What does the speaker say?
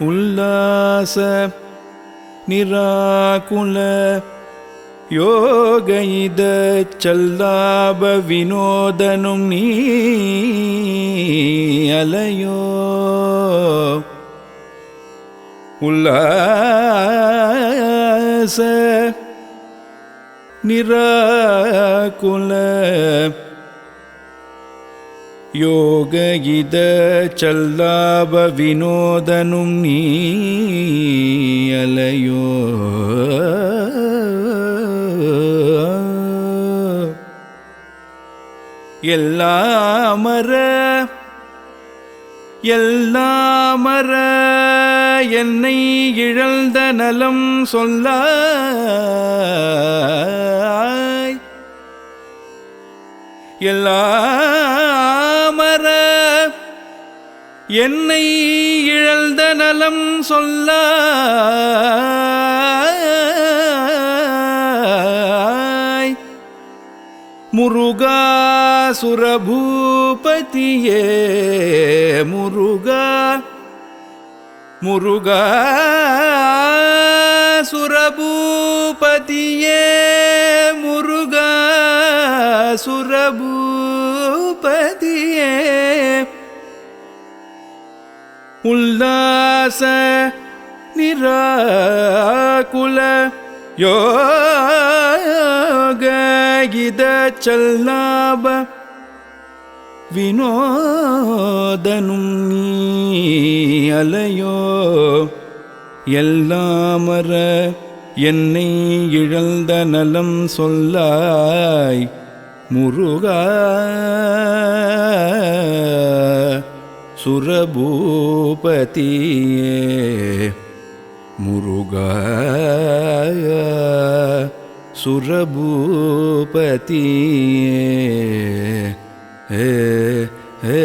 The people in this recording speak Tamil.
உல்லாச நிராகுல யோக இத சல்லாப வினோதனும் நீ அலையோ. உல்லாச நிராகுல யோக இத சல்லாப வினோதனும் நீ அலையோ. எல்லாமர எல்லாமர என்னை இழந்த நலம் சொல்ல எல்லா என்னை இழந்த நலம் சொல்ல முருகா சுரபூபதியே முருகா முருகா சுரபூபதியே முருகா சுரபூபதி. உல்லாச நிராகுல யோக இத சல்லாப வினோதனும் நீ அலையோ எல்லாமர என்னை இழந்த நலம் சொல்லாய் முருகா सुरभूपतिे मुरुगाय सुरभूपति हे हे